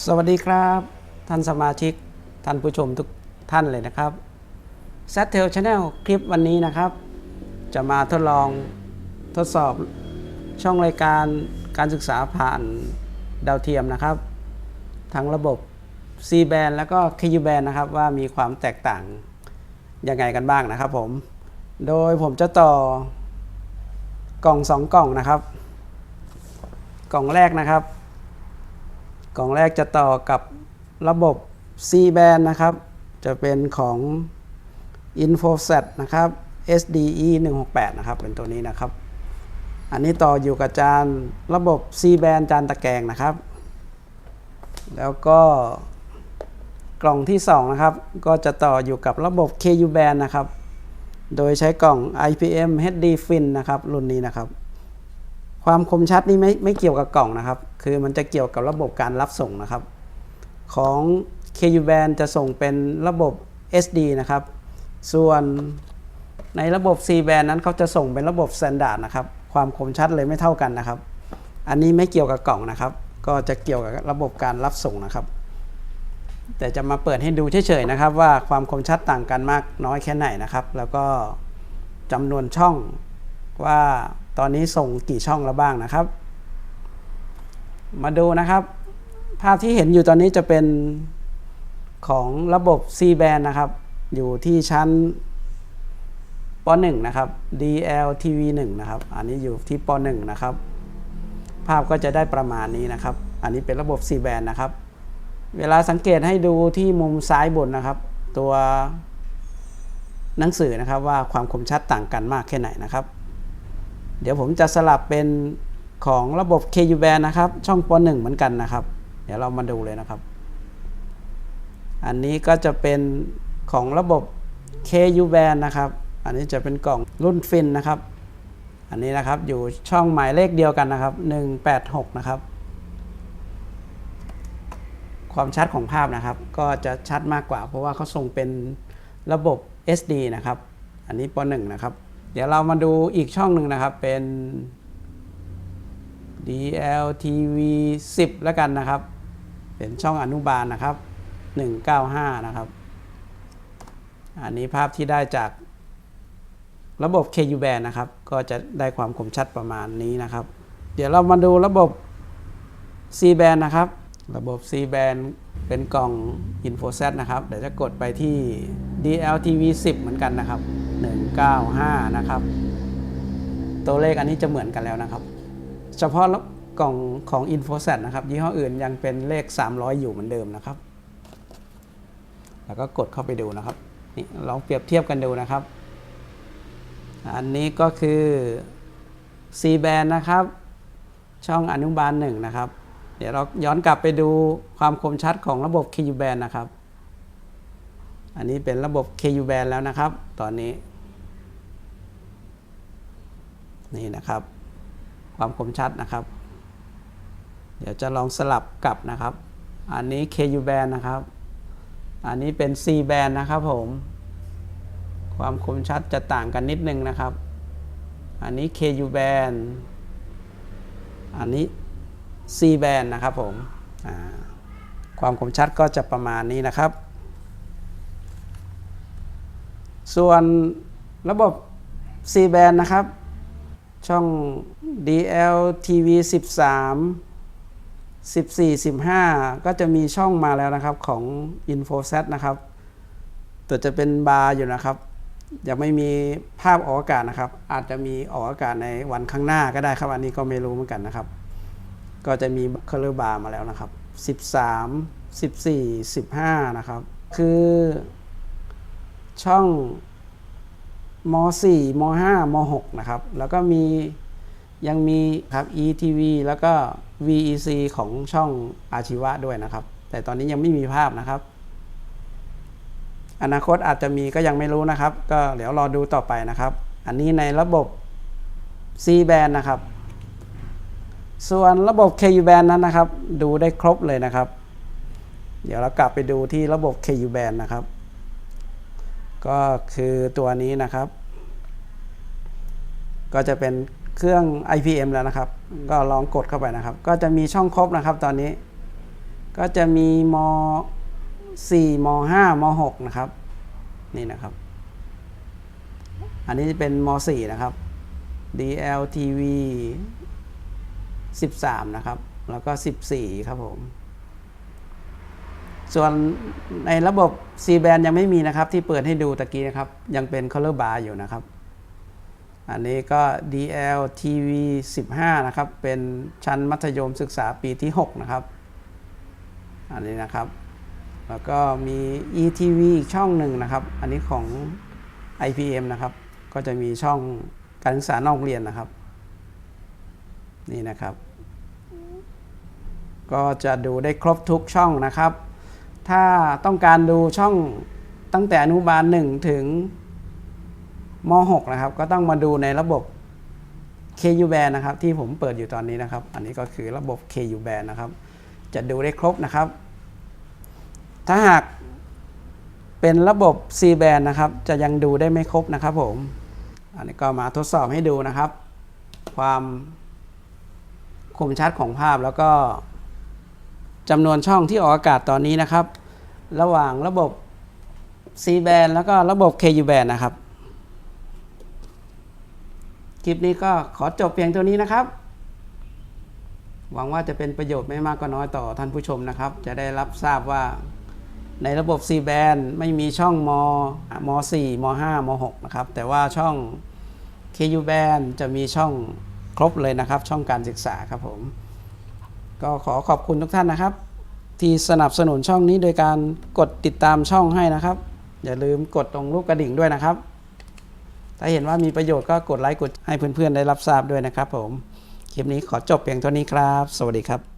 สวัสดีครับ ท่านสมาชิก ท่านผู้ชมทุกท่านเลยนะครับ s a t t e l Channel คลิปวันนี้นะครับ จะมาทดลองทดสอบช่องรายการการศึกษาผ่านดาวเทียมนะครับ ทั้งระบบ C band แล้วก็ KU band นะครับ ว่ามีความแตกต่างยังไงกันบ้างนะครับผม โดยผมจะต่อกล่อง 2 กล่องนะครับ กล่องแรกนะครับ กล่องแรกจะต่อกับระบบ C band นะครับ จะเป็นของ Infosat นะครับ SDE 168นะครับ เป็นตัวนี้นะครับ อันนี้ต่ออยู่กับจานระบบ C band จานตะแกรงนะครับ แล้วก็กล่องที่ 2 นะครับ ก็จะต่ออยู่กับระบบ KU band นะครับ โดยใช้กล่อง IPM HD Fin นะครับ รุ่นนี้นะครับ ความคมชัดนี่ไม่ไม่เกี่ยวกับกล่องนะครับ คือมันจะเกี่ยวกับระบบการรับส่งนะครับ ของ KU band จะส่งเป็นระบบ SD นะครับ ส่วนในระบบ C band นั้นเขาจะส่งเป็นระบบ Standard นะครับ ความคมชัดเลยไม่เท่ากันนะครับ อันนี้ไม่เกี่ยวกับกล่องนะครับ ก็จะเกี่ยวกับระบบการรับส่งนะครับ แต่จะมาเปิดให้ดูเฉยๆนะครับ ว่าความคมชัดต่างกันมากน้อยแค่ไหนนะครับ แล้วก็จำนวนช่องว่า ตอนนี้ส่งกี่ช่องแล้วบ้างนะครับ มาดูนะครับ ภาพที่เห็นอยู่ตอนนี้จะเป็นของระบบ C band นะครับ อยู่ที่ชั้นป .1 นะครับ DLTV 1นะครับ อันนี้อยู่ที่ป .1 นะครับ ภาพก็จะได้ประมาณนี้นะครับ อันนี้เป็นระบบ C band นะครับ เวลาสังเกตให้ดูที่มุมซ้ายบนนะครับ ตัวหนังสือนะครับว่าความคมชัดต่างกันมากแค่ไหนนะครับ เดี๋ยวผมจะสลับเป็นของระบบ KU band นะครับ ช่องป .1 เหมือนกันนะครับ เดี๋ยวเรามาดูเลยนะครับ อันนี้ก็จะเป็นของระบบ KU band นะครับ อันนี้จะเป็นกล่องรุ่นฟินนะครับ อันนี้นะครับอยู่ช่องหมายเลขเดียวกันนะครับ 186 นะครับ ความชัดของภาพนะครับ ก็จะชัดมากกว่า เพราะว่าเขาส่งเป็นระบบ SD นะครับ อันนี้ป .1 นะครับ เดี๋ยวเรามาดูอีกช่องหนึ่งนะครับเป็น DLTV 10 แล้วกันนะครับ เป็นช่องอนุบาลนะครับ 195 นะครับ อันนี้ภาพที่ได้จากระบบ KU band นะครับ ก็จะได้ความคมชัดประมาณนี้นะครับ เดี๋ยวเรามาดูระบบ C band นะครับ ระบบ C band เป็นกล่อง InfoSat นะครับ เดี๋ยวจะกดไปที่ DLTV 10 เหมือนกันนะครับ 195 นะครับ ตัวเลขอันนี้จะเหมือนกันแล้วนะครับ เฉพาะกล่องของ InfoSat นะครับ ยี่ห้ออื่นยังเป็นเลข 300 อยู่เหมือนเดิมนะครับ แล้วก็กดเข้าไปดูนะครับ นี่ลองเปรียบเทียบกันดูนะครับ อันนี้ก็คือ C band นะครับ ช่องอนุบาลหนึ่งนะครับ เดี๋ยวเราย้อนกลับไปดูความคมชัดของระบบ KU band นะครับ อันนี้เป็นระบบ KU band แล้วนะครับ ตอนนี้ นี่นะครับ ความคมชัดนะครับ เดี๋ยวจะลองสลับกลับนะครับ อันนี้ KU band นะครับ อันนี้เป็น C band นะครับผม ความคมชัดจะต่างกันนิดนึงนะครับ อันนี้ KU band อันนี้ C band นะครับผมความคมชัดก็จะประมาณนี้นะครับ ส่วนระบบ C band นะครับ ช่อง DLTV 13 14 15 ก็จะมีช่องมาแล้วนะครับของ InfoSat นะครับ ตัวจะเป็นบาร์อยู่นะครับ ยังไม่มีภาพออกอากาศนะครับ อาจจะมีออกอากาศในวันข้างหน้าก็ได้ครับ อันนี้ก็ไม่รู้เหมือนกันนะครับ ก็จะมีเคอร์บาร์มาแล้วนะครับ 13 14 15 นะครับ คือช่อง ม .4 ม .5 ม .6 นะครับ แล้วก็มียังมีครับ ETV แล้วก็ VEC ของช่องอาชีวะด้วยนะครับ แต่ตอนนี้ยังไม่มีภาพนะครับ อนาคตอาจจะมีก็ยังไม่รู้นะครับ ก็เดี๋ยวรอดูต่อไปนะครับ อันนี้ในระบบ C band นะครับ ส่วนระบบ KU band นั้นนะครับ ดูได้ครบเลยนะครับ เดี๋ยวเรากลับไปดูที่ระบบ KU band นะครับ ก็คือตัวนี้นะครับ ก็จะเป็นเครื่อง IPM แล้วนะครับ ก็ลองกดเข้าไปนะครับ ก็จะมีช่องครบนะครับตอนนี้ ก็จะมีม4ม5ม6นะครับ นี่นะครับ อันนี้จะเป็นม4นะครับ DLTV 13 นะครับ แล้วก็ 14 ครับผม ส่วนในระบบ C band ยังไม่มีนะครับ ที่เปิดให้ดูตะกี้นะครับ ยังเป็น color bar อยู่นะครับ อันนี้ก็ DLTV 15 นะครับ เป็นชั้นมัธยมศึกษาปีที่ 6 นะครับ อันนี้นะครับ แล้วก็มี ETV อีกช่องหนึ่งนะครับ อันนี้ของ IPM นะครับ ก็จะมีช่องการศึกษานอกเรียนนะครับ นี่นะครับ ก็จะดูได้ครบทุกช่องนะครับ ถ้าต้องการดูช่องตั้งแต่อนุบาล1ถึงม .6 นะครับ ก็ต้องมาดูในระบบ KU band นะครับ ที่ผมเปิดอยู่ตอนนี้นะครับ อันนี้ก็คือระบบ KU band นะครับ จะดูได้ครบนะครับ ถ้าหากเป็นระบบ C band นะครับ จะยังดูได้ไม่ครบนะครับผม อันนี้ก็มาทดสอบให้ดูนะครับ ความคมชัดของภาพแล้วก็ จำนวนช่องที่ออกอากาศตอนนี้นะครับ ระหว่างระบบ C band แล้วก็ระบบ KU band นะครับ คลิปนี้ก็ขอจบเพียงเท่านี้นะครับ หวังว่าจะเป็นประโยชน์ไม่มากก็น้อยต่อท่านผู้ชมนะครับ จะได้รับทราบว่าในระบบ C band ไม่มีช่องมม4ม5ม6นะครับ แต่ว่าช่อง KU band จะมีช่องครบเลยนะครับ ช่องการศึกษาครับผม ก็ขอขอบคุณทุกท่านนะครับ ที่สนับสนุนช่องนี้โดยการกดติดตามช่องให้นะครับ อย่าลืมกดตรงรูปกระดิ่งด้วยนะครับ ถ้าเห็นว่ามีประโยชน์ก็กดไลค์กดให้เพื่อนๆได้รับทราบด้วยนะครับ ผมคลิปนี้ขอจบเพียงเท่านี้ครับ สวัสดีครับ